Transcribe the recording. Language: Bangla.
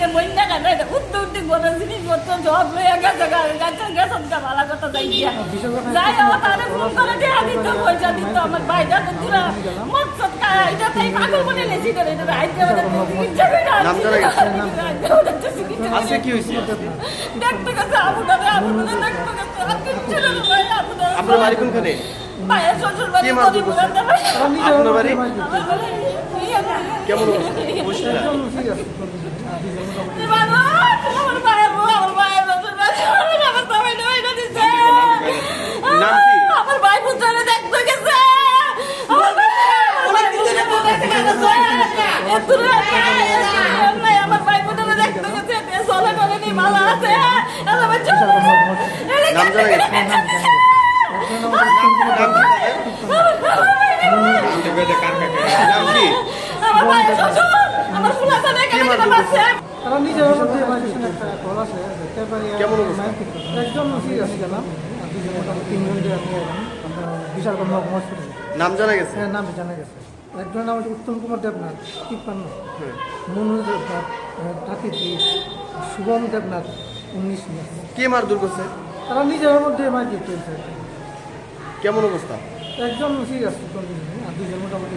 যে বন্যা কাটে উত্তর উত্তর বড় জিনিসপত্র সব লইয়া গেছে গেছে গেছে ভালো কথা যাই গিয়া যাই তারে ফোন করে দেয়া দিত পয়সা দিত আমার ভাইটা তো দূরা মকসদ এটা তাই পাগল বলে লেছি ধরে এটা আইতে আমাদের চিকিৎসা করে নাম জানা আজকে কি হয়েছে? দেখতে গেছে আবু দাদা আবু দাদা দেখতে গেছে। আপনার বাড়ি কোনখানে? ভাইয়ের শ্বশুর বাড়ি গরিব করছে? বলে ভাই আপনার বাড়ি আমার। কেমন ভাই পুত্রে দেখতে গেছে। আমার ভাই- আমার দেখতে গেছে। আমার ভাই পুত্রে দেখতে গেছে। চলে গলে নি, ভালো আছে। নাম জানা গেছে? তারা নিজের মধ্যে এমার্জেন্সি একটা কল আছে দেখতে পারি কেমন অবস্থা? একজন সিরিয়াস গেলাম আর দুজন মোটামুটি তিনজন দিয়ে আমি আমরা বিশালগঞ্জ মহকুমা হসপিটালে নাম জানা গেছে হ্যাঁ নাম জানা গেছে একজনের নাম হচ্ছে উত্তম কুমার দেবনাথ তিপ্পান্ন হ্যাঁ। মনু দেবনাথ থার্টি থ্রি শুভম দেবনাথ উনিশ কে মারধর করছে তারা নিজের মধ্যে এমার্জেন্সি চলছে কেমন অবস্থা একজন সিরিয়াস আর দুজন মোটামুটি।